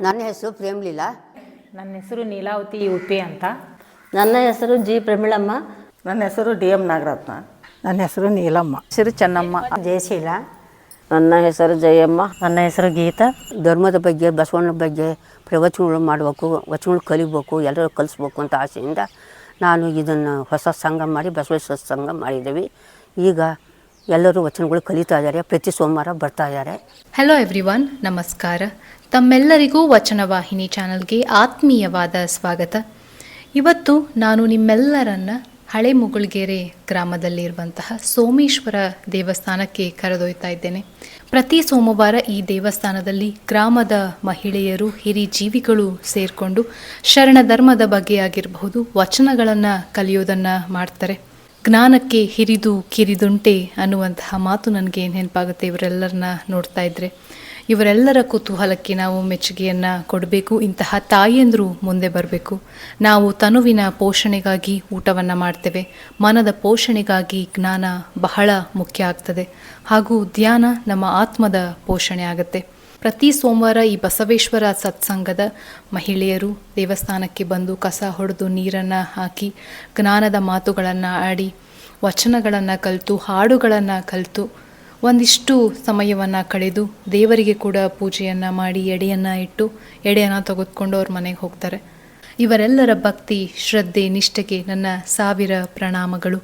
ನನ್ನ ಹೆಸರು ಪ್ರೇಮ್ಲೀಲಾ. ನನ್ನ ಹೆಸರು ನೀಲಾವತಿ ಉಪಿ ಅಂತ. ನನ್ನ ಹೆಸರು ಜಿ ಪ್ರಮಿಳಮ್ಮ. ನನ್ನ ಹೆಸರು ಡಿ ಎಂ ನಾಗರತ್ನ. ನನ್ನ ಹೆಸರು ನೀಲಮ್ಮ. ಹೆಸರು ಚೆನ್ನಮ್ಮ. ಜಯಶೀಲ ನನ್ನ ಹೆಸರು ಜಯಮ್ಮ. ನನ್ನ ಹೆಸರು ಗೀತಾ. ಧರ್ಮದ ಬಗ್ಗೆ ಬಸವಣ್ಣನ ಬಗ್ಗೆ ಪ್ರವಚನಗಳು ಮಾಡಬೇಕು ವಚನಗಳು ಕಲಿಬೇಕು ಎಲ್ಲರೂ ಕಲಿಸ್ಬೇಕು ಅಂತ ಆಸೆಯಿಂದ ನಾನು ಇದನ್ನು ಹೊಸ ಸಂಘ ಮಾಡಿ ಬಸವೇಶ್ವರ ಸಂಘ ಮಾಡಿದ್ದೀವಿ. ಈಗ ಎಲ್ಲರೂ ವಚನಗಳು ಕಲಿತಾ ಇದ್ದಾರೆ. ಪ್ರತಿ ಸೋಮವಾರ ಬರ್ತಾ ಇದ್ದಾರೆ. ಹಲೋ ಎವ್ರಿವನ್ ನಮಸ್ಕಾರ. ತಮ್ಮೆಲ್ಲರಿಗೂ ವಚನವಾಹಿನಿ ಚಾನಲ್ಗೆ ಆತ್ಮೀಯವಾದ ಸ್ವಾಗತ. ಇವತ್ತು ನಾನು ನಿಮ್ಮೆಲ್ಲರನ್ನ ಹಳೆ ಮುಗುಳ್ಗೆರೆ ಗ್ರಾಮದಲ್ಲಿರುವಂತಹ ಸೋಮೇಶ್ವರ ದೇವಸ್ಥಾನಕ್ಕೆ ಕರೆದೊಯ್ತಾ ಇದ್ದೇನೆ. ಪ್ರತಿ ಸೋಮವಾರ ಈ ದೇವಸ್ಥಾನದಲ್ಲಿ ಗ್ರಾಮದ ಮಹಿಳೆಯರು, ಹಿರಿ ಜೀವಿಗಳು ಸೇರಿಕೊಂಡು ಶರಣ ಧರ್ಮದ ಬಗ್ಗೆ ಆಗಿರಬಹುದು ವಚನಗಳನ್ನು ಕಲಿಯೋದನ್ನು ಮಾಡ್ತಾರೆ. ಜ್ಞಾನಕ್ಕೆ ಹಿರಿದು ಕಿರಿದುಂಟೆ ಅನ್ನುವಂತಹ ಮಾತು ನನಗೆ ನೆನಪಾಗುತ್ತೆ ಇವರೆಲ್ಲರನ್ನ ನೋಡ್ತಾ ಇದ್ರೆ. ಇವರೆಲ್ಲರ ಕುತೂಹಲಕ್ಕೆ ನಾವು ಮೆಚ್ಚುಗೆಯನ್ನು ಕೊಡಬೇಕು. ಇಂತಹ ತಾಯಿಯಂದರು ಮುಂದೆ ಬರಬೇಕು. ನಾವು ತನುವಿನ ಪೋಷಣೆಗಾಗಿ ಊಟವನ್ನು ಮಾಡ್ತೇವೆ. ಮನದ ಪೋಷಣೆಗಾಗಿ ಜ್ಞಾನ ಬಹಳ ಮುಖ್ಯ ಆಗ್ತದೆ. ಹಾಗೂ ಧ್ಯಾನ ನಮ್ಮ ಆತ್ಮದ ಪೋಷಣೆ ಆಗುತ್ತೆ. ಪ್ರತಿ ಸೋಮವಾರ ಈ ಬಸವೇಶ್ವರ ಸತ್ಸಂಗದ ಮಹಿಳೆಯರು ದೇವಸ್ಥಾನಕ್ಕೆ ಬಂದು ಕಸ ಹೊಡೆದು ನೀರನ್ನು ಹಾಕಿ ಜ್ಞಾನದ ಮಾತುಗಳನ್ನು ಆಡಿ, ವಚನಗಳನ್ನು ಕಲಿತು, ಹಾಡುಗಳನ್ನು ಕಲಿತು, ಒಂದಿಷ್ಟು ಸಮಯವನ್ನು ಕಳೆದು ದೇವರಿಗೆ ಕೂಡ ಪೂಜೆಯನ್ನು ಮಾಡಿ ಎಡೆಯನ್ನು ಇಟ್ಟು ಎಡೆಯನ್ನು ತೆಗೆದುಕೊಂಡು ಅವ್ರ ಮನೆಗೆ ಹೋಗ್ತಾರೆ. ಇವರೆಲ್ಲರ ಭಕ್ತಿ, ಶ್ರದ್ಧೆ, ನಿಷ್ಠೆಗೆ ನನ್ನ ಸಾವಿರ ಪ್ರಣಾಮಗಳು.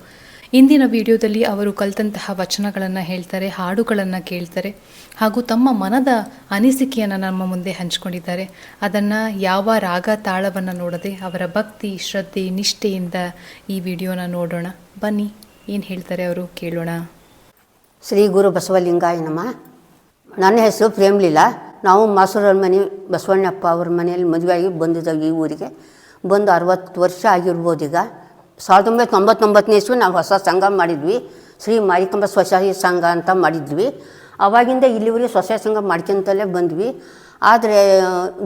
ಇಂದಿನ ವಿಡಿಯೋದಲ್ಲಿ ಅವರು ಕಲಿತಂತಹ ವಚನಗಳನ್ನು ಹೇಳ್ತಾರೆ, ಹಾಡುಗಳನ್ನು ಕೇಳ್ತಾರೆ ಹಾಗೂ ತಮ್ಮ ಮನದ ಅನಿಸಿಕೆಯನ್ನು ನಮ್ಮ ಮುಂದೆ ಹಂಚಿಕೊಂಡಿದ್ದಾರೆ. ಅದನ್ನು ಯಾವ ರಾಗ ತಾಳವನ್ನು ನೋಡದೆ ಅವರ ಭಕ್ತಿ, ಶ್ರದ್ಧೆ, ನಿಷ್ಠೆಯಿಂದ ಈ ವಿಡಿಯೋನ ನೋಡೋಣ. ಬನ್ನಿ, ಏನು ಹೇಳ್ತಾರೆ ಅವರು ಕೇಳೋಣ. ಶ್ರೀ ಗುರು ಬಸವಲಿಂಗಾಯನಮ್ಮ ನನ್ನ ಹೆಸರು ಪ್ರೇಮ್ಲೀಲಾ. ನಾವು ಮಾಸೂರವ್ರ ಮನೆ, ಬಸವಣ್ಣಪ್ಪ ಅವ್ರ ಮನೆಯಲ್ಲಿ ಮದುವೆಯಾಗಿ ಬಂದಿದ್ದಾಗ ಈ ಊರಿಗೆ. ಬಂದು ಅರವತ್ತು ವರ್ಷ ಆಗಿರ್ಬೋದು ಈಗ. ಸಾವಿರದ ಒಂಬೈನೂರ ತೊಂಬತ್ತೊಂಬತ್ತನೇ ಇಸ್ವಿ ನಾವು ಹೊಸ ಸಂಘ ಮಾಡಿದ್ವಿ. ಶ್ರೀ ಮಾರಿಕಂಬ ಸ್ವಸಹಾಯ ಸಂಘ ಅಂತ ಮಾಡಿದ್ವಿ. ಅವಾಗಿಂದ ಇಲ್ಲಿವರೆಗೆ ಸ್ವಸಹಾಯ ಸಂಘ ಮಾಡ್ಕೊಂತಲೇ ಬಂದ್ವಿ. ಆದರೆ,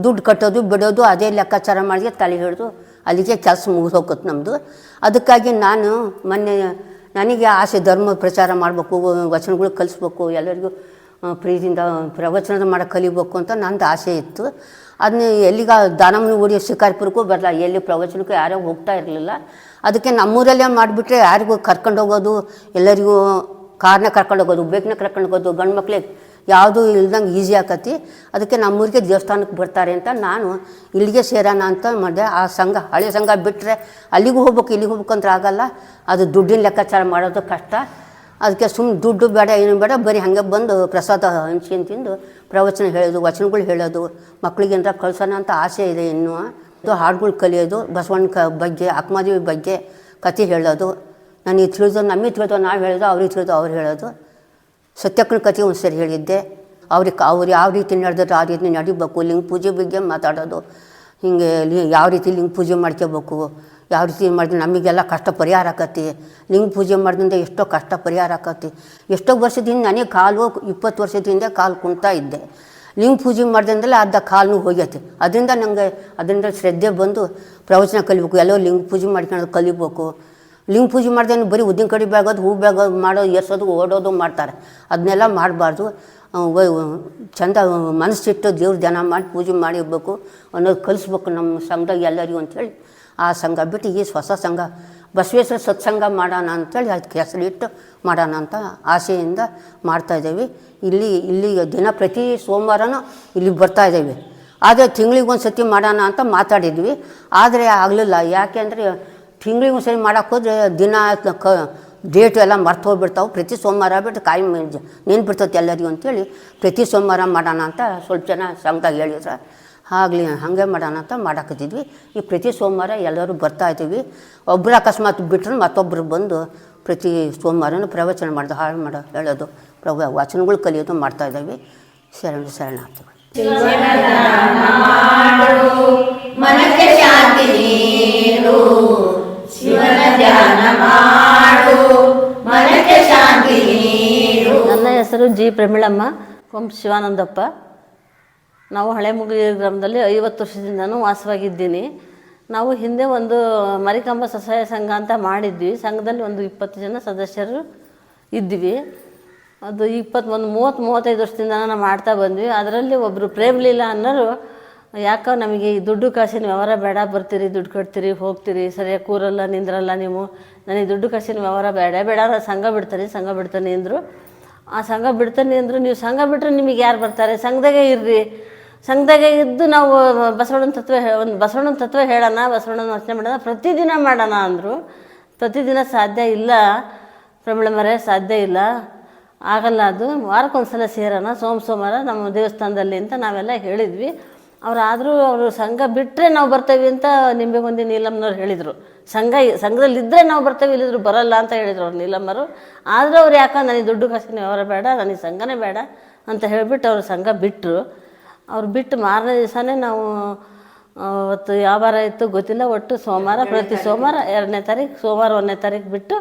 ದುಡ್ಡು ಕಟ್ಟೋದು, ಬಿಡೋದು ಅದೇ ಲೆಕ್ಕಾಚಾರ ಮಾಡಿದ್ರೆ ತಲೆ ಹಿಡಿದು ಅಲ್ಲಿಗೆ ಕೆಲಸ ಮುಗಿದು ಹೋಗುತ್ತೆ ನಮ್ಮದು ಅದಕ್ಕಾಗಿ ನಾನು ಮೊನ್ನೆ ನನಗೆ ಆಸೆ ಧರ್ಮ ಪ್ರಚಾರ ಮಾಡಬೇಕು, ವಚನಗಳು ಕಲಿಸ್ಬೇಕು, ಎಲ್ಲರಿಗೂ ಪ್ರೀತಿಯಿಂದ ಪ್ರವಚನದ ಮಾಡಿ ಕಲಿಬೇಕು ಅಂತ ನಂದು ಆಸೆ ಇತ್ತು. ಅದನ್ನ ಎಲ್ಲಿಗ ದಾನಮನ ಊಡಿ ಶಿಕಾರಿಪುರಕ್ಕೂ ಬರಲ್ಲ, ಎಲ್ಲಿ ಪ್ರವಚನಕ್ಕೂ ಯಾರೋ ಹೋಗ್ತಾ ಇರಲಿಲ್ಲ. ಅದಕ್ಕೆ ನಮ್ಮೂರಲ್ಲೇ ಮಾಡಿಬಿಟ್ರೆ ಯಾರಿಗೂ ಕರ್ಕೊಂಡು ಹೋಗೋದು, ಎಲ್ಲರಿಗೂ ಕಾರ್ನ ಕರ್ಕೊಂಡು ಹೋಗೋದು ಬೇಕನ್ನ ಕರ್ಕೊಂಡು ಹೋಗೋದು, ಗಂಡು ಮಕ್ಳಿಗೆ ಯಾವುದೂ ಇಲ್ದಂಗೆ ಈಸಿ ಆಕತಿ. ಅದಕ್ಕೆ ನಮ್ಮೂರಿಗೆ ದೇವಸ್ಥಾನಕ್ಕೆ ಬರ್ತಾರೆ ಅಂತ ನಾನು ಇಲ್ಲಿಗೆ ಸೇರೋಣ ಅಂತ ಮಾಡಿದೆ. ಆ ಸಂಘ, ಹಳೆ ಸಂಘ ಬಿಟ್ಟರೆ ಅಲ್ಲಿಗೂ ಹೋಗ್ಬೇಕು, ಇಲ್ಲಿಗೆ ಹೋಗ್ಬೇಕು ಅಂದ್ರೆ ಆಗಲ್ಲ. ಅದು ದುಡ್ಡಿನ ಲೆಕ್ಕಾಚಾರ ಮಾಡೋದು ಕಷ್ಟ. ಅದಕ್ಕೆ ಸುಮ್ಮನೆ ದುಡ್ಡು ಬೇಡ, ಏನು ಬೇಡ, ಬರೀ ಹಾಗೆ ಬಂದು ಪ್ರಸಾದ ಹಂಚ್ಕೊಂಡು ತಿಂದು ಪ್ರವಚನ ಹೇಳೋದು, ವಚನಗಳು ಹೇಳೋದು ಮಕ್ಕಳಿಗೆ ಏನಾರ ಕಳ್ಸೋಣ ಅಂತ ಆಸೆ ಇದೆ ಇನ್ನೂ ಹಾಡುಗಳು ಕಲಿಯೋದು, ಬಸವಣ್ಣ ಕ ಬಗ್ಗೆ, ಆತ್ಮದೇವಿ ಬಗ್ಗೆ ಕತೆ ಹೇಳೋದು, ನನಗೆ ತಿಳಿದು ನಮಗೆ ತಿಳಿದು ನಾವು ಹೇಳೋದು ಅವ್ರಿಗೆ ತಿಳಿದು ಅವ್ರು ಹೇಳೋದು. ಸತ್ಯಕ್ಕನ ಕತೆ ಒಂದು ಸರಿ ಹೇಳಿದ್ದೆ. ಅವ್ರಿಗೆ ಅವ್ರು ಯಾವ ರೀತಿ ನಡೆದ್ರೆ ಆ ರೀತಿ ನಡಿಬೇಕು, ಲಿಂಗ ಪೂಜೆ ಬಗ್ಗೆ ಮಾತಾಡೋದು. ಹಿಂಗೆ ಯಾವ ರೀತಿ ಲಿಂಗ ಪೂಜೆ ಮಾಡ್ಕೋಬೇಕು, ಯಾವ ರೀತಿ ಮಾಡಿದ್ರೆ ನಮಗೆಲ್ಲ ಕಷ್ಟ ಪರಿಹಾರ ಆಕತಿ. ಲಿಂಗ ಪೂಜೆ ಮಾಡಿದ್ರಿಂದ ಎಷ್ಟೋ ಕಷ್ಟ ಪರಿಹಾರ ಆಕತಿ. ಎಷ್ಟೋ ವರ್ಷದಿಂದ ನನಗೆ ಕಾಲು ಇಪ್ಪತ್ತು ವರ್ಷದಿಂದ ಕಾಲು ಕುಣ್ತಾ ಇದ್ದೆ. ಲಿಂಗ ಪೂಜೆ ಮಾಡ್ದಂದ್ರೆ ಅರ್ಧ ಕಾಲು ಹೋಗೈತಿ ಅದರಿಂದ ನನಗೆ ಅದರಿಂದ ಶ್ರದ್ಧೆ ಬಂದು ಪ್ರವಚನ ಕಲಿಬೇಕು. ಎಲ್ಲೋ ಲಿಂಗ ಪೂಜೆ ಮಾಡ್ಕೊಂಡು ಕಲಿಬೇಕು. ಲಿಂಗ ಪೂಜೆ ಮಾಡ್ದೇನು ಬರೀ ಉದ್ದಿನ ಕಡಿ ಬೇಗೋದು ಹೂ ಬೇಗೋದು ಮಾಡೋದು, ಎಸೋದು, ಓಡೋದು ಮಾಡ್ತಾರೆ. ಅದನ್ನೆಲ್ಲ ಮಾಡಬಾರ್ದು. ಚಂದ ಮನಸ್ಸಿಟ್ಟು ದೇವ್ರ ಧ್ಯಾನ ಮಾಡಿ ಪೂಜೆ ಮಾಡಿರ್ಬೇಕು ಅನ್ನೋದು ಕಲಿಸ್ಬೇಕು ನಮ್ಮ ಸಂಘದಾಗ ಎಲ್ಲರಿಗೂ ಅಂಥೇಳಿ ಆ ಸಂಘ ಬಿಟ್ಟು ಈ ಹೊಸ ಸಂಘ, ಬಸವೇಶ್ವರ ಸತ್ಸಂಗ ಮಾಡೋಣ ಅಂತೇಳಿ ಅದಕ್ಕೆ ಹೆಸರಿಟ್ಟು ಮಾಡೋಣ ಅಂತ ಆಸೆಯಿಂದ ಮಾಡ್ತಾಯಿದ್ದೇವೆ ಇಲ್ಲಿ ಇಲ್ಲಿ ದಿನ ಪ್ರತಿ ಸೋಮವಾರನೂ ಇಲ್ಲಿ ಬರ್ತಾ ಇದ್ದೇವೆ. ಆದರೆ ತಿಂಗಳಿಗೆ ಒಂದು ಸತಿ ಮಾಡೋಣ ಅಂತ ಮಾತಾಡಿದ್ವಿ. ಆದರೆ ಆಗಲಿಲ್ಲ. ಯಾಕೆ ಅಂದರೆ ತಿಂಗಳಿಗೆ ಒಂದು ಸರಿ ಮಾಡೋಕ್ಕೆ ದಿನ ಕ, ಡೇಟು ಎಲ್ಲ ಮರ್ತು ಹೋಗ್ಬಿಡ್ತಾವೆ. ಪ್ರತಿ ಸೋಮವಾರ ಬಿಟ್ಟು ಕಾಯಿ ನೆನ್ಪಿಡ್ತೈತೆ ಎಲ್ಲರಿಗೂ ಅಂತೇಳಿ ಪ್ರತಿ ಸೋಮವಾರ ಮಾಡೋಣ ಅಂತ ಸ್ವಲ್ಪ ಜನ ಸಂಘದಾಗ ಹೇಳಿದ್ರೆ. ಆಗಲಿ, ಹಾಗೆ ಮಾಡೋಣ ಅಂತ ಮಾಡಾಕತ್ತಿದ್ವಿ. ಈ ಪ್ರತಿ ಸೋಮವಾರ ಎಲ್ಲರೂ ಬರ್ತಾ ಇದ್ದೀವಿ ಒಬ್ಬರು ಅಕಸ್ಮಾತ್ ಬಿಟ್ಟರೆ ಮತ್ತೊಬ್ಬರು ಬಂದು ಪ್ರತಿ ಸೋಮವಾರನೂ ಪ್ರವಚನ ಮಾಡೋದು, ಹಾಳು ಮಾಡೋ, ಹೇಳೋದು, ಪ್ರವ, ವಚನಗಳು ಕಲಿಯೋದು ಮಾಡ್ತಾ ಇದ್ದೀವಿ ಶರಣ, ಶರಣಾರ್ಥಿಗಳು. ನನ್ನ ಹೆಸರು ಜಿ. ಪ್ರಮೀಳಮ್ಮ. ಕೊಂಪ್ ಶಿವಾನಂದಪ್ಪ. ನಾವು ಹಳೆ ಮುಗಿಲಿ ಗ್ರಾಮದಲ್ಲಿ ಐವತ್ತು ವರ್ಷದಿಂದನೂ ವಾಸವಾಗಿದ್ದೀನಿ. ನಾವು ಹಿಂದೆ ಒಂದು ಮರಿಕಂಬ ಸ್ವಸಹಾಯ ಸಂಘ ಅಂತ ಮಾಡಿದ್ವಿ. ಸಂಘದಲ್ಲಿ ಒಂದು ಇಪ್ಪತ್ತು ಜನ ಸದಸ್ಯರು ಇದ್ವಿ. ಅದು ಇಪ್ಪತ್ತೊಂದು, ಮೂವತ್ತು, ಮೂವತ್ತೈದು ವರ್ಷದಿಂದ ನಾವು ಮಾಡ್ತಾ ಬಂದ್ವಿ. ಅದರಲ್ಲಿ ಒಬ್ಬರು ಪ್ರೇಮ್ಲೀಲಾ ಅನ್ನೋರು, ಯಾಕೋ ನಮಗೆ ಈ ದುಡ್ಡು ಕಾಸಿನ ವ್ಯವಹಾರ ಬೇಡ, ಬರ್ತೀರಿ, ದುಡ್ಡು ಕಟ್ತೀರಿ, ಹೋಗ್ತೀರಿ, ಸರಿಯಾಗಿ ಕೂರಲ್ಲ, ನಿಂದ್ರಲ್ಲ ನೀವು. ನನಗೆ ದುಡ್ಡು ಕಾಸಿನ ವ್ಯವಹಾರ ಬೇಡ ಬೇಡ ಸಂಘ ಬಿಡ್ತಾನೆ ಸಂಘ ಬಿಡ್ತಾನೆ ಅಂದರು. ಆ ಸಂಘ ಬಿಡ್ತಾನೆ ಅಂದರು. ನೀವು ಸಂಘ ಬಿಟ್ಟರೆ ನಿಮಗೆ ಯಾರು ಬರ್ತಾರೆ? ಸಂಘದಾಗೆ ಇರ್ರಿ. ಸಂಘದಾಗೆ ಇದ್ದು ನಾವು ಬಸವಣ್ಣನ ತತ್ವ ಒಂದು ಬಸವಣ್ಣನ ತತ್ವ ಹೇಳೋಣ, ಬಸವಣ್ಣನ ವಚನೆ ಮಾಡೋಣ, ಪ್ರತಿದಿನ ಮಾಡೋಣ ಅಂದರು. ಪ್ರತಿದಿನ ಸಾಧ್ಯ ಇಲ್ಲ. ಪ್ರಮಿಳಮರೆ ಸಾಧ್ಯ ಇಲ್ಲ. ಆಗಲ್ಲ ಅದು. ವಾರಕ್ಕೊಂದ್ಸಲ ಸೇರೋಣ. ಸೋಮ ಸೋಮವಾರ ನಮ್ಮ ದೇವಸ್ಥಾನದಲ್ಲಿ ಅಂತ ನಾವೆಲ್ಲ ಹೇಳಿದ್ವಿ. ಅವರಾದರೂ ಅವರು ಸಂಘ ಬಿಟ್ಟರೆ ನಾವು ಬರ್ತೇವೆ ಅಂತ ನಿಂಬೆಗೊಂದಿ ನೀಲಮ್ಮನವ್ರು ಹೇಳಿದರು. ಸಂಘ ಸಂಘದಲ್ಲಿ ಇದ್ದರೆ ನಾವು ಬರ್ತೇವೆ ಇಲ್ಲಿದ್ರು ಬರಲ್ಲ ಅಂತ ಹೇಳಿದರು ಅವ್ರು ನೀಲಮ್ಮರು. ಆದರೂ ಅವ್ರು ಯಾಕೆ, ನನಗೆ ದುಡ್ಡು ಕಾಸಿನ ವ್ಯವಹಾರ ಬೇಡ, ನನಗೆ ಸಂಘನೇ ಬೇಡ ಅಂತ ಹೇಳಿಬಿಟ್ಟು ಅವರು ಸಂಘ ಬಿಟ್ಟರು ಅವ್ರು ಬಿಟ್ಟು ಮಾರನೇ ದಿವಸನೇ ನಾವು ಅವತ್ತು ಯಾವ ವಾರ ಇತ್ತು ಗೊತ್ತಿಲ್ಲ ಒಟ್ಟು ಸೋಮವಾರ ಪ್ರತಿ ಸೋಮವಾರ ಎರಡನೇ ತಾರೀಕು ಸೋಮವಾರ ಒಂದನೇ ತಾರೀಕು ಬಿಟ್ಟು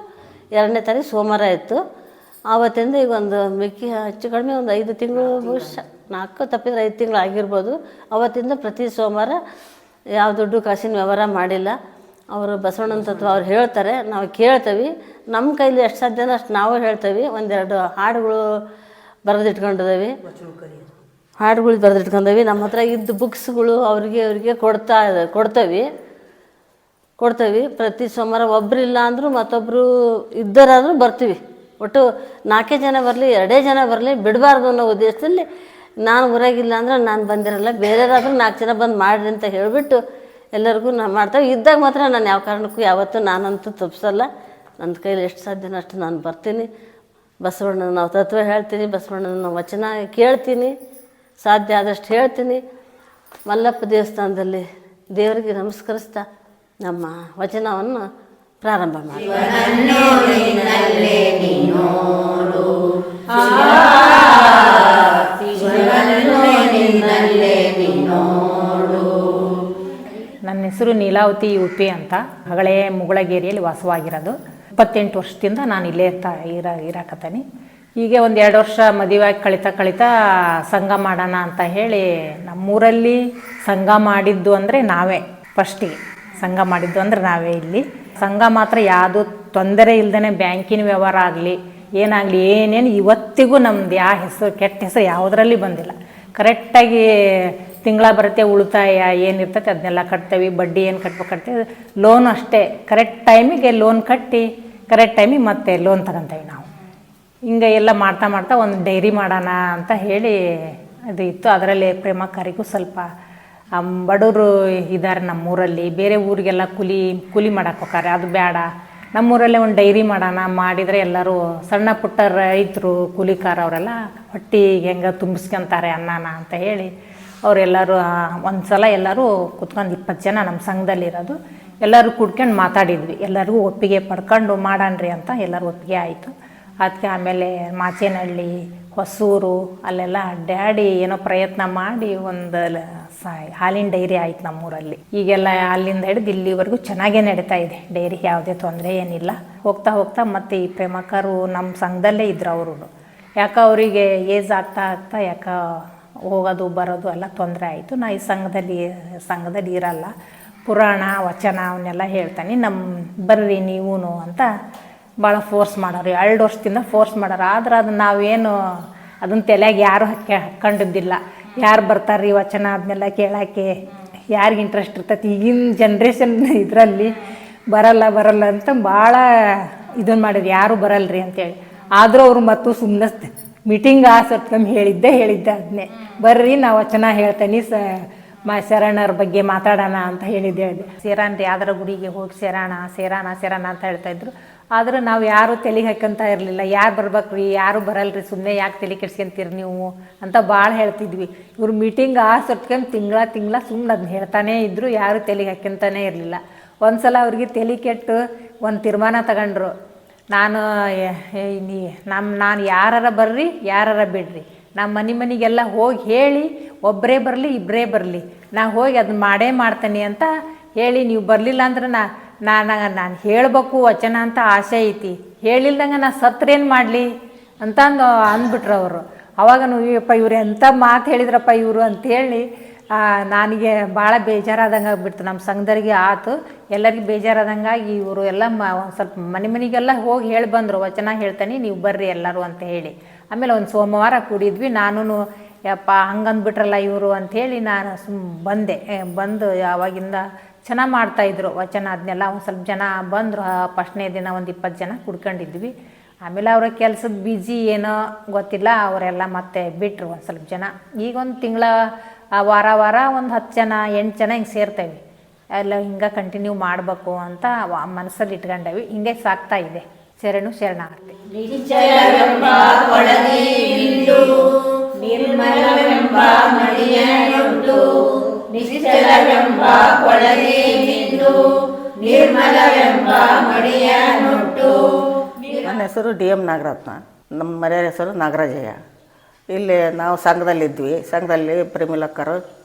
ಎರಡನೇ ತಾರೀಕು ಸೋಮವಾರ ಇತ್ತು. ಆವತ್ತಿಂದ ಈಗ ಒಂದು ಮಿಕ್ಕಿ ಹೆಚ್ಚು ಕಡಿಮೆ ಒಂದು ಐದು ತಿಂಗಳು ಬಹುಶಃ ನಾಲ್ಕು ತಪ್ಪಿದ್ರೆ ಐದು ತಿಂಗಳು ಆಗಿರ್ಬೋದು. ಅವತ್ತಿಂದ ಪ್ರತಿ ಸೋಮವಾರ ಯಾವ ದುಡ್ಡು ಕಾಸಿನ ವ್ಯವಹಾರ ಮಾಡಿಲ್ಲ. ಅವರು ಬಸವಣ್ಣನ ತತ್ವ ಅವ್ರು ಹೇಳ್ತಾರೆ ನಾವು ಕೇಳ್ತೀವಿ. ನಮ್ಮ ಕೈಲಿ ಎಷ್ಟು ಸಾಧ್ಯನೋ ಅಷ್ಟು ನಾವು ಹೇಳ್ತೇವೆ. ಒಂದೆರಡು ಹಾಡುಗಳು ಬರೆದಿಟ್ಕೊಂಡಿದ್ದೇವೆ. ಹಾಡುಗಳು ಬರೆದಿಟ್ಕೊಂಡವಿ. ನಮ್ಮ ಹತ್ರ ಇದ್ದ ಬುಕ್ಸ್ಗಳು ಅವ್ರಿಗೆ ಅವ್ರಿಗೆ ಕೊಡ್ತಾ ಕೊಡ್ತೇವೆ. ಕೊಡ್ತೇವೆ. ಪ್ರತಿ ಸೋಮವಾರ ಒಬ್ಬರಿಲ್ಲ ಅಂದರೂ ಮತ್ತೊಬ್ಬರು ಇದ್ದರಾದರೂ ಬರ್ತೀವಿ. ಒಟ್ಟು ನಾಲ್ಕೇ ಜನ ಬರಲಿ, ಎರಡೇ ಜನ ಬರಲಿ, ಬಿಡಬಾರ್ದು ಅನ್ನೋ ಉದ್ದೇಶದಲ್ಲಿ ನಾನು ಊರಾಗಿಲ್ಲ ಅಂದ್ರೆ ನಾನು ಬಂದಿರಲ್ಲ. ಬೇರೆಯವರಾದರೂ ನಾಲ್ಕು ಜನ ಬಂದು ಮಾಡಿರಿ ಅಂತ ಹೇಳಿಬಿಟ್ಟು ಎಲ್ಲರಿಗೂ ನಾನು ಮಾಡ್ತೇವೆ. ಇದ್ದಾಗ ಮಾತ್ರ ನಾನು ಯಾವ ಕಾರಣಕ್ಕೂ ಯಾವತ್ತೂ ನಾನಂತೂ ತಪ್ಪಿಸಲ್ಲ ನನ್ನ ಕೈಲಿ ಎಷ್ಟು ಸಾಧ್ಯನೋ ಅಷ್ಟು ನಾನು ಬರ್ತೀನಿ. ಬಸವಣ್ಣನ ನಾವು ತತ್ವ ಹೇಳ್ತೀನಿ. ಬಸವಣ್ಣನ ವಚನ ಕೇಳ್ತೀನಿ. ಸಾಧ್ಯ ಆದಷ್ಟು ಹೇಳ್ತೀನಿ. ಮಲ್ಲಪ್ಪ ದೇವಸ್ಥಾನದಲ್ಲಿ ದೇವರಿಗೆ ನಮಸ್ಕರಿಸ್ತಾ ನಮ್ಮ ವಚನವನ್ನು ಪ್ರಾರಂಭ ಮಾಡಿ ನನ್ನ ಹೆಸರು ನೀಲಾವತಿ ಉಪಿ ಅಂತ. ಹಗಳೇ ಮುಗಳಗೇರಿಯಲ್ಲಿ ವಾಸವಾಗಿರೋದು. ಇಪ್ಪತ್ತೆಂಟು ವರ್ಷದಿಂದ ನಾನು ಇಲ್ಲೇ ಇರ್ತಾ ಇರ ಇರಾಕತ್ತೀನಿ. ಹೀಗೆ ಒಂದು ಎರಡು ವರ್ಷ ಮದುವೆಯಾಗಿ ಕಳಿತಾ ಕಳಿತಾ ಸಂಘ ಮಾಡೋಣ ಅಂತ ಹೇಳಿ ನಮ್ಮೂರಲ್ಲಿ ಸಂಘ ಮಾಡಿದ್ದು ಅಂದರೆ ನಾವೇ. ಫಸ್ಟಿಗೆ ಸಂಘ ಮಾಡಿದ್ದು ಅಂದರೆ ನಾವೇ ಇಲ್ಲಿ. ಸಂಘ ಮಾತ್ರ ಯಾವುದು ತೊಂದರೆ ಇಲ್ಲದೇ ಬ್ಯಾಂಕಿನ ವ್ಯವಹಾರ ಆಗಲಿ, ಏನಾಗಲಿ, ಏನೇನು ಇವತ್ತಿಗೂ ನಮ್ದು ಯಾವ ಹೆಸರು, ಕೆಟ್ಟ ಹೆಸರು ಯಾವುದರಲ್ಲಿ ಬಂದಿಲ್ಲ. ಕರೆಕ್ಟಾಗಿ ತಿಂಗಳ ಬರುತ್ತೆ ಉಳಿತಾಯ ಏನಿರ್ತೈತೆ ಅದನ್ನೆಲ್ಲ ಕಟ್ತೇವೆ. ಬಡ್ಡಿ ಏನು ಕಟ್ಬೇಕು ಕಟ್ತೇವೆ. ಲೋನ್ ಅಷ್ಟೇ. ಕರೆಕ್ಟ್ ಟೈಮಿಗೆ ಲೋನ್ ಕಟ್ಟಿ ಕರೆಕ್ಟ್ ಟೈಮಿಗೆ ಮತ್ತೆ ಲೋನ್ ತಗೊಂತೇವೆ ನಾವು. ಹಿಂಗೆ ಎಲ್ಲ ಮಾಡ್ತಾ ಮಾಡ್ತಾ ಒಂದು ಡೈರಿ ಮಾಡೋಣ ಅಂತ ಹೇಳಿ ಅದು ಇತ್ತು. ಅದರಲ್ಲಿ ಪ್ರೇಮಕಾರಿಗೂ ಸ್ವಲ್ಪ ಬಡವರು ಇದ್ದಾರೆ ನಮ್ಮೂರಲ್ಲಿ. ಬೇರೆ ಊರಿಗೆಲ್ಲ ಕೂಲಿ ಕೂಲಿ ಮಾಡಕ್ಕೆ ಹೋಗಾರೆ ಅದು ಬೇಡ. ನಮ್ಮೂರಲ್ಲೇ ಒಂದು ಡೈರಿ ಮಾಡೋಣ ಮಾಡಿದರೆ ಎಲ್ಲರೂ ಸಣ್ಣ ಪುಟ್ಟ ರೈತರು ಕೂಲಿಕಾರ ಅವರೆಲ್ಲ ಹೊಟ್ಟಿಗೆ ಹೆಂಗೆ ತುಂಬಿಸ್ಕೊಂತಾರೆ ಅನ್ನನ ಅಂತ ಹೇಳಿ ಅವರೆಲ್ಲರೂ ಒಂದು ಸಲ ಎಲ್ಲರೂ ಕುತ್ಕೊಂಡು ಇಪ್ಪತ್ತು ಜನ ನಮ್ಮ ಸಂಘದಲ್ಲಿರೋದು ಎಲ್ಲರೂ ಕುಡ್ಕೊಂಡು ಮಾತಾಡಿದ್ವಿ. ಎಲ್ಲರಿಗೂ ಒಪ್ಪಿಗೆ ಪಡ್ಕೊಂಡು ಮಾಡಣ್ರಿ ಅಂತ ಎಲ್ಲರೂ ಒಪ್ಪಿಗೆ ಆಯಿತು. ಅದಕ್ಕೆ ಆಮೇಲೆ ಮಾಚೇನಹಳ್ಳಿ, ಹೊಸೂರು, ಅಲ್ಲೆಲ್ಲ ಅಡ್ಡಾಡಿ ಏನೋ ಪ್ರಯತ್ನ ಮಾಡಿ ಒಂದು ಹಾಲಿನ ಡೈರಿ ಆಯ್ತು ನಮ್ಮೂರಲ್ಲಿ. ಈಗೆಲ್ಲ ಅಲ್ಲಿಂದ ಹಿಡಿದು ಇಲ್ಲಿವರೆಗೂ ಚೆನ್ನಾಗೇ ನಡೀತಾ ಇದೆ. ಡೈರಿ ಯಾವುದೇ ತೊಂದರೆ ಏನಿಲ್ಲ. ಹೋಗ್ತಾ ಹೋಗ್ತಾ ಮತ್ತೆ ಈ ಪ್ರೇಮಕರು ನಮ್ಮ ಸಂಘದಲ್ಲೇ ಇದ್ರು ಅವರು ಯಾಕೆ ಅವರಿಗೆ ಏಜ್ ಆಗ್ತಾ ಆಗ್ತಾ ಯಾಕೆ ಹೋಗೋದು, ಬರೋದು ಎಲ್ಲ ತೊಂದರೆ ಆಯಿತು. ನಾ ಈ ಸಂಘದಲ್ಲಿ ಸಂಘದಲ್ಲಿ ಇರಲ್ಲ. ಪುರಾಣ, ವಚನ ಅವನ್ನೆಲ್ಲ ಹೇಳ್ತಾನೆ. ನಮ್ಮ ಬರ್ರಿ ನೀವೂ ಅಂತ ಭಾಳ ಫೋರ್ಸ್ ಮಾಡೋರು. ಎರಡು ವರ್ಷದಿಂದ ಫೋರ್ಸ್ ಮಾಡೋರು. ಆದ್ರೆ ಅದನ್ನ ನಾವೇನು ಅದನ್ನ ತಲೆಯಾಗ ಯಾರು ಹಾಕಿ ಹಾಕ್ಕೊಂಡಿದ್ದಿಲ್ಲ ಯಾರು ಬರ್ತಾರೆ ಈ ವಚನ ಅದನ್ನೆಲ್ಲ ಕೇಳೋಕ್ಕೆ? ಯಾರಿಗೆ ಇಂಟ್ರೆಸ್ಟ್ ಇರ್ತೈತಿ? ಈಗಿನ ಜನ್ರೇಷನ್ ಇದರಲ್ಲಿ ಬರಲ್ಲ ಬರಲ್ಲ ಅಂತ ಭಾಳ ಇದನ್ನ ಮಾಡಿದ್ರು. ಯಾರು ಬರಲ್ರಿ ಅಂತೇಳಿ. ಆದರೂ ಅವರು ಮತ್ತು ಸುಮ್ಮನೆ ಮೀಟಿಂಗ್ ಆ ಸತ್ಕಮ್ಮಿ ಹೇಳಿದ್ದೆ ಹೇಳಿದ್ದೆ ಅದನ್ನೇ ಬರ್ರಿ, ನಾ ವಚನ ಹೇಳ್ತೇನೆ, ಸ, ಮಾ, ಶರಣರ ಬಗ್ಗೆ ಮಾತಾಡೋಣ ಅಂತ ಹೇಳಿದ್ದೆ ಹೇಳಿದೆ ಸೇರಾನ್ರಿ ಯಾವ್ದಾರ ಗುಡಿಗೆ ಹೋಗಿ ಸೇರೋಣ ಸೇರೋಣ ಸೇರೋಣ ಅಂತ ಹೇಳ್ತಾ ಇದ್ರು. ಆದ್ರೆ ನಾವು ಯಾರು ತಲೆಗೆ ಹಾಕಂತ ಇರಲಿಲ್ಲ. ಯಾರು ಬರ್ಬೇಕ್ರಿ? ಯಾರು ಬರಲ್ರಿ? ಸುಮ್ಮನೆ ಯಾಕೆ ತಲೆ ಕೆಡ್ಸ್ಕೊಂತೀರಿ ನೀವು? ಅಂತ ಭಾಳ ಹೇಳ್ತಿದ್ವಿ. ಇವ್ರು ಮೀಟಿಂಗ್ ಆ ಸೊಟ್ಕೊಂಡು ತಿಂಗಳ ತಿಂಗಳ ಸುಮ್ಮನೆ ಅದನ್ನ ಹೇಳ್ತಾನೇ ಇದ್ದರು ಯಾರು ತಲೆಗೆ ಹಾಕ್ಯಂತಾನೇ ಇರಲಿಲ್ಲ. ಒಂದ್ಸಲ ಅವ್ರಿಗೆ ತಲೆ ಕೆಟ್ಟು ಒಂದು ತೀರ್ಮಾನ ತಗೊಂಡ್ರು. ನಾನು ನಮ್ಮ ನಾನು ಯಾರಾರ ಬರ್ರಿ, ಯಾರಾರ ಬಿಡ್ರಿ? ನಮ್ಮ ಮನೆ ಮನೆಗೆಲ್ಲ ಹೋಗಿ ಹೇಳಿ ಒಬ್ಬರೇ ಬರಲಿ ಇಬ್ಬರೇ ಬರಲಿ. ನಾ ಹೋಗಿ ಅದನ್ನ ಮಾಡೇ ಮಾಡ್ತೇನೆ ಅಂತ ಹೇಳಿ ನೀವು ಬರಲಿಲ್ಲ ಅಂದ್ರೆ ನಾ ನಾನು ನಾನು ಹೇಳಬೇಕು ವಚನ ಅಂತ ಆಸೆ ಐತಿ. ಹೇಳಿಲ್ದಂಗೆ ನಾ ಸತ್ರೇನು ಮಾಡಲಿ ಅಂತ ಅಂದು ಅಂದ್ಬಿಟ್ರು ಅವರು. ಅವಾಗ ಅಯ್ಯಪ್ಪ ಇವ್ರು ಎಂಥ ಮಾತು ಹೇಳಿದ್ರಪ್ಪ ಇವರು ಅಂತೇಳಿ ಆ, ನನಗೆ ಭಾಳ ಬೇಜಾರಾದಂಗೆ ಆಗ್ಬಿಡ್ತು. ನಮ್ಮ ಸಂಘದವ್ರಿಗೆ ಆತು. ಎಲ್ಲರಿಗೂ ಬೇಜಾರಾದಂಗಾಗಿ ಇವರು ಎಲ್ಲ ಮ ಒಂದು ಸ್ವಲ್ಪ ಮನೆ ಮನೆಗೆಲ್ಲ ಹೋಗಿ ಹೇಳಿ ಬಂದರು. ವಚನ ಹೇಳ್ತಾನೆ ನೀವು ಬರ್ರಿ ಎಲ್ಲರೂ ಅಂತ ಹೇಳಿ. ಆಮೇಲೆ ಒಂದು ಸೋಮವಾರ ಕೂಡಿದ್ವಿ. ನಾನು ಯಪ್ಪ ಹಂಗಂದ್ಬಿಟ್ರಲ್ಲ ಇವರು ಅಂಥೇಳಿ ನಾನು ಸುಮ್ ಬಂದೆ. ಬಂದು ಯಾವಾಗಿಂದ ಚೆನ್ನಾಗಿ ಮಾಡ್ತಾಯಿದ್ರು ವಚನ ಅದನ್ನೆಲ್ಲ ಒಂದು ಸ್ವಲ್ಪ ಜನ ಬಂದರು ಫಸ್ಟ್ನೇ ದಿನ ಒಂದು ಇಪ್ಪತ್ತು ಜನ ಕುಡ್ಕೊಂಡಿದ್ವಿ. ಆಮೇಲೆ ಅವರ ಕೆಲಸದ ಬಿಜಿ ಏನೋ ಗೊತ್ತಿಲ್ಲ, ಅವರೆಲ್ಲ ಮತ್ತೆ ಬಿಟ್ಟರು ಒಂದು ಸ್ವಲ್ಪ ಜನ. ಈಗ ಒಂದು ತಿಂಗಳ ವಾರ ವಾರ ಒಂದು ಹತ್ತು ಜನ, ಎಂಟು ಜನ ಹಿಂಗೆ ಸೇರ್ತೇವೆ ಎಲ್ಲ ಹಿಂಗೆ ಕಂಟಿನ್ಯೂ ಮಾಡಬೇಕು ಅಂತ ಮನಸ್ಸಲ್ಲಿ ಇಟ್ಕೊಂಡೇವಿ. ಹಿಂಗೆ ಸಾಕ್ತಾ ಇದೆ. ಶರಣು ಶರಣಾರ್ಥಿ ನನ್ನ ಹೆಸರು ಡಿ ಎಂ ನಾಗರತ್ನ. ನಮ್ಮ ಮನೆಯ ಹೆಸರು ನಾಗರಾಜಯ್ಯ. ಇಲ್ಲಿ ನಾವು ಸಂಘದಲ್ಲಿದ್ವಿ. ಸಂಘದಲ್ಲಿ ಪ್ರೇಮಿಲಕ್ಕರು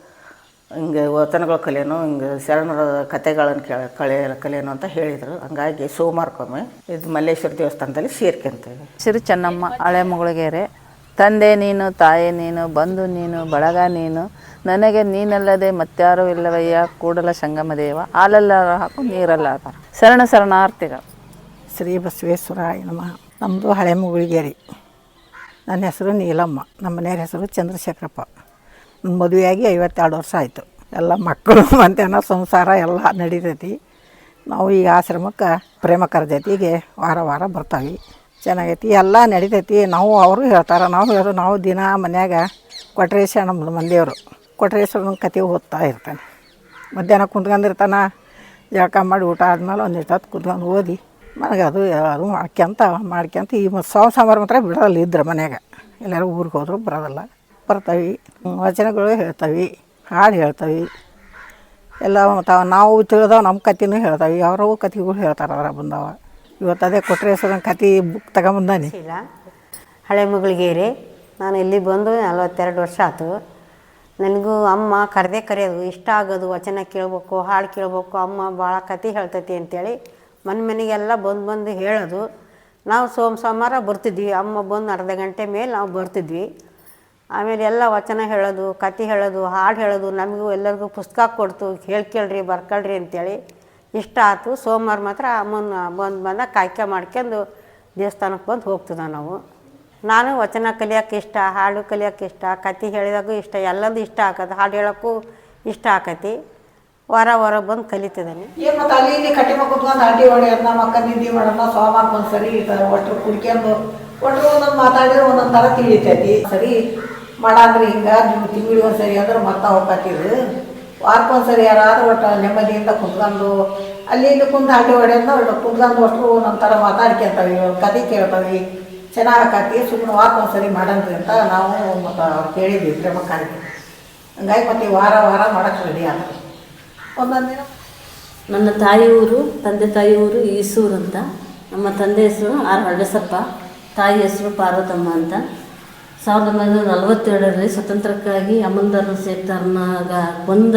ಹಿಂಗೆ ವತನಗಳು ಕಲಿಯೋನು ಹಿಂಗೆ ಶರಣರ ಕಥೆಗಳನ್ನು ಕೇಳ ಕಳೆ ಕಲಿಯೋನು ಅಂತ ಹೇಳಿದರು. ಹಂಗಾಗಿ ಸೋಮವಾರಕ್ಕೊಮ್ಮೆ ಇದು ಮಲ್ಲೇಶ್ವರ ದೇವಸ್ಥಾನದಲ್ಲಿ ಸೇರ್ಕೊಂತೇವೆ ಹೆಸರು ಚೆನ್ನಮ್ಮ ಹಳೆ ಮಗಳಿಗೆರೆ. ತಂದೆ ನೀನು ತಾಯಿ ನೀನು ಬಂಧು ನೀನು ಬಳಗ ನೀನು ನನಗೆ ನೀನಲ್ಲದೆ ಮತ್ಯಾರೂ ಇಲ್ಲವಯ್ಯ? ಕೂಡಲ ಸಂಗಮ ದೇವ, ಹಾಲಲ್ಲಾರ ಹಾಕು, ನೀರಲ್ಲಾರ. ಶರಣ ಶರಣಾರ್ಥಿಗಳು. ಶ್ರೀ ಬಸವೇಶ್ವರಾಯ ನಮಃ. ನಮ್ಮದು ಹಳೆ ಮುಗುಳಿಗೇರಿ. ನನ್ನ ಹೆಸರು ನೀಲಮ್ಮ, ನಮ್ಮ ಮನೆಯವ್ರ ಹೆಸರು ಚಂದ್ರಶೇಖರಪ್ಪ. ಮದುವೆಯಾಗಿ ಐವತ್ತೆರಡು ವರ್ಷ ಆಯಿತು. ಎಲ್ಲ ಮಕ್ಕಳು ಮಂತೆನ ಸಂಸಾರ ಎಲ್ಲ ನಡೀತೈತಿ. ನಾವು ಈ ಆಶ್ರಮಕ್ಕೆ ಪ್ರೇಮಕರ ಜೊತೆಗೆ ವಾರ ವಾರ ಬರ್ತಾವೆ. ಚೆನ್ನಾಗೈತಿ, ಎಲ್ಲ ನಡೀತೈತಿ. ನಾವು ಅವರು ಹೇಳ್ತಾರೆ, ನಾವು ಹೇಳೋದು, ನಾವು ದಿನ ಮನ್ಯಾಗ ಕೊಟ್ರೇಶ ನಮ್ಮದು ಮಂದಿಯವರು. ಕೊಟ್ರೇಶ್ವರನ ಕತೆ ಓದ್ತಾ ಇರ್ತಾನೆ. ಮಧ್ಯಾಹ್ನ ಕುಂತ್ಕೊಂಡಿರ್ತಾನೆ, ಜಳಕ ಮಾಡಿ ಊಟ ಆದ್ಮೇಲೆ ಒಂದು ಹೊತ್ತು ಕುಂತ್ಕೊಂಡು ಓದಿ ನನಗೆ ಅದು ಅದು ಮಾಡ್ಕ್ಯಂತ ಮಾಡ್ಕ್ಯಂತ ಈ ಸಾವು ಸಾಂಬಾರು ಮಾತ್ರ ಬಿಡೋಲ್ಲ ಇದ್ರೆ ಮನ್ಯಾಗ. ಎಲ್ಲರೂ ಊರಿಗೆ ಹೋದ್ರು ಬರೋದಲ್ಲ. ಬರ್ತವೆ, ವಚನಗಳು ಹೇಳ್ತವೆ, ಹಾಡು ಹೇಳ್ತವೆ. ಎಲ್ಲ ಮತ್ತು ನಾವು ತಿಳಿದವ ನಮ್ಮ ಕತೆನೂ ಹೇಳ್ತಾವೆ ಅವರವು ಕತೆಗಳು ಹೇಳ್ತಾರೆ ಅದರ ಬಂದವ. ಇವತ್ತು ಅದೇ ಕೊಟ್ರೇಶ್ವರನ ಕತೆ ಬುಕ್ ತಗೊಂಬಂದಾನೆ. ಇಲ್ಲ ಹಳೆ ಮುಗಳಿಗೇರಿ ನಾನು ಇಲ್ಲಿ ಬಂದು ನಲ್ವತ್ತೆರಡು ವರ್ಷ ಆಯ್ತು ನನಗೂ ಅಮ್ಮ ಕರೆದೇ ಕರೆಯೋದು, ಇಷ್ಟ ಆಗೋದು, ವಚನ ಕೇಳಬೇಕು, ಹಾಡು ಕೇಳಬೇಕು, ಅಮ್ಮ ಭಾಳ ಕತೆ ಹೇಳ್ತೈತಿ ಅಂತೇಳಿ ಮನೆ ಮನೆಗೆಲ್ಲ ಬಂದು ಬಂದು ಹೇಳೋದು. ನಾವು ಸೋಮ ಸೋಮವಾರ ಬರ್ತಿದ್ವಿ, ಅಮ್ಮ ಬಂದು ಅರ್ಧ ಗಂಟೆ ಮೇಲೆ ನಾವು ಬರ್ತಿದ್ವಿ. ಆಮೇಲೆ ಎಲ್ಲ ವಚನ ಹೇಳೋದು ಕತೆ ಹೇಳೋದು, ಹಾಡು ಹೇಳೋದು, ನಮಗೂ ಎಲ್ಲರಿಗೂ ಪುಸ್ತಕ ಕೊಡ್ತು ಹೇಳ್ಕೇಳ್ರಿ ಬರ್ಕೊಳ್ರಿ ಅಂತೇಳಿ ಇಷ್ಟ ಆಯ್ತು ಸೋಮವಾರ ಮಾತ್ರ ಅಮ್ಮನ ಬಂದು ಬಂದಾಗ ಕಾಯ್ಕೆ ಮಾಡ್ಕೊಂಡು ದೇವಸ್ಥಾನಕ್ಕೆ ಬಂದು ಹೋಗ್ತದ ನಾವು. ನಾನು ವಚನ ಕಲಿಯೋಕೆ ಇಷ್ಟ, ಹಾಡು ಕಲಿಯೋಕೆ ಇಷ್ಟ ಕತೆ ಹೇಳಿದಾಗೂ ಇಷ್ಟ ಎಲ್ಲದೂ ಇಷ್ಟ ಆಗತ್ತೆ. ಹಾಡು ಹೇಳೋಕ್ಕೂ ಇಷ್ಟ ಆಕತಿ ವಾರ ವಾರ ಬಂದು ಕಲಿತಿದ್ದಾನೆ. ಏನು ಮತ್ತೆ ಅಲ್ಲಿ ಇಲ್ಲಿ ಕಟ್ಟಿ ಕುತ್ಕೊಂಡು ಅಡ್ಡಿ ಹೊಡಿ ಅದನ್ನ ಮಕ್ಕ ನಿದ್ದೆ ಮಾಡೋಣ ಸೋಮವಾರ ಒಂದು ಸರಿ ಒಟ್ಟರು ಕುಡ್ಕೊಂಡು ಒಟ್ರು ಒಂದೊಂದು ಮಾತಾಡಿದ್ರೆ ಒಂದೊಂದು ಥರ ತಿಳಿತೈತಿ. ಸರಿ, ಮಾಡಾದ್ರೆ ಹಿಂಗೆ, ನೀವು ತಿಂಗಳಿಗೆ ಒಂದು ಸರಿ ಅಂದ್ರೆ ಮತ್ತೆ ಹೋಗ್ಕತ್ತಿದ್ರು ವಾರಕ್ಕೊಂದು ಸರಿ ಯಾರಾದ್ರೂ ಒಟ್ಟು ನೆಮ್ಮದಿಯಿಂದ ಕುತ್ಕೊಂಡು, ಅಲ್ಲಿ ಇಲ್ಲಿ ಕುಂದು ಹಾಡಿ ಹೊಡೆಯೋದನ್ನ ಕುತ್ಕೊಂಡು ಅಷ್ಟರು ಒಂದೊಂದು ಥರ ಮಾತಾಡ್ಕೊಂತವೆ ಕತೆ ಕೇಳ್ತವೆ. ಚೆನ್ನಾಗಿ ಆಕತಿ ಸುಮ್ಮನೆ ವಾಕ್ ಒಂದ್ಸರಿ ಮಾಡಂದ್ರಿ ಅಂತ ನಾವು ಮತ್ತು ಅವ್ರು ಕೇಳಿದ್ವಿ ಪ್ರೇಮಕ್ಕಾರಿಗೆ ಹಂಗಾಗಿ ಮತ್ತೆ ವಾರ ವಾರ ಮಾಡೋಕ್ಕೆ ರೆಡಿ ಆದ್ರೆ ಒಂದೊಂದು ನನ್ನ ತಾಯಿ ಊರು ತಂದೆ ತಾಯಿ ಊರು ಈಸೂರು ಅಂತ. ನಮ್ಮ ತಂದೆ ಹೆಸರು ಆರ್ ಹಳ್ಳಸಪ್ಪ ತಾಯಿ ಹೆಸರು ಪಾರ್ವತಮ್ಮ ಅಂತ. ಸಾವಿರದ ಒಂಬೈನೂರ ನಲವತ್ತೆರಡರಲ್ಲಿ ಸ್ವತಂತ್ರಕ್ಕಾಗಿ ಅಮಲ್ದಾರ ಸೇರ್ತಾರನಾಗ ಕೊಂದ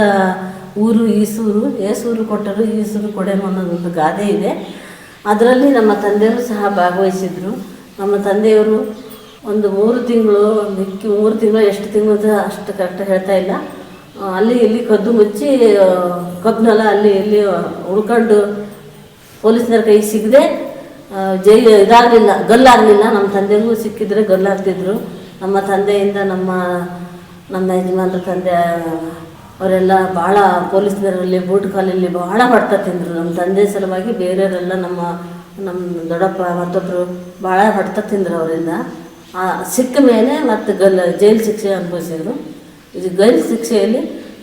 ಊರು ಈಸೂರು, ಏಸೂರು ಕೊಟ್ಟರು ಈಸೂರು ಕೊಡೆ ಅನ್ನೋದೊಂದು ಗಾದೆ ಇದೆ. ಅದರಲ್ಲಿ ನಮ್ಮ ತಂದೆಯವರು ಸಹ ಭಾಗವಹಿಸಿದರು. ನಮ್ಮ ತಂದೆಯವರು ಒಂದು ಮೂರು ತಿಂಗಳು ಮಿಕ್ಕಿ ಮೂರು ತಿಂಗಳು, ಎಷ್ಟು ತಿಂಗಳು ಅಷ್ಟು ಕರೆಕ್ಟ್ ಹೇಳ್ತಾ ಇಲ್ಲ. ಅಲ್ಲಿ ಇಲ್ಲಿ ಕದ್ದು ಮುಚ್ಚಿ ಕಬ್ಬನೆಲ್ಲ ಅಲ್ಲಿ ಇಲ್ಲಿ ಉಳ್ಕೊಂಡು ಪೊಲೀಸ್ನವ್ರ ಕೈ ಸಿಗದೆ ಜೈಲು ಇದಾಗಲಿಲ್ಲ, ಗಲ್ಲಾಗಲಿಲ್ಲ. ನಮ್ಮ ತಂದೆಗೂ ಸಿಕ್ಕಿದ್ರೆ ಗಲ್ಲಾಗ್ತಿದ್ರು. ನಮ್ಮ ತಂದೆಯಿಂದ ನಮ್ಮ ನಮ್ಮ ಯಜಮಾನ್ರ ತಂದೆ, ಅವರೆಲ್ಲ ಭಾಳ ಪೊಲೀಸ್ನವರಲ್ಲಿ ಬೂಟ್ ಕಾಲಲ್ಲಿ ಭಾಳ ಹೊಡ್ತಾ ತಿಂದರು. ನಮ್ಮ ತಂದೆ ಸಲುವಾಗಿ ಬೇರೆಯವರೆಲ್ಲ ನಮ್ಮ ನಮ್ಮ ದೊಡ್ಡಪ್ಪ ಮತ್ತೊಬ್ಬರು ಭಾಳ ಹೊಡೆತ ತಿಂದರು ಅವರಿಂದ ಸಿಕ್ಕ ಮೇಲೆ ಮತ್ತು ಗಲ್, ಜೈಲು ಶಿಕ್ಷೆ ಅನುಭವಿಸಿದ್ರು. ಇದು ಗೈಲು ಶಿಕ್ಷೆಯಲ್ಲಿ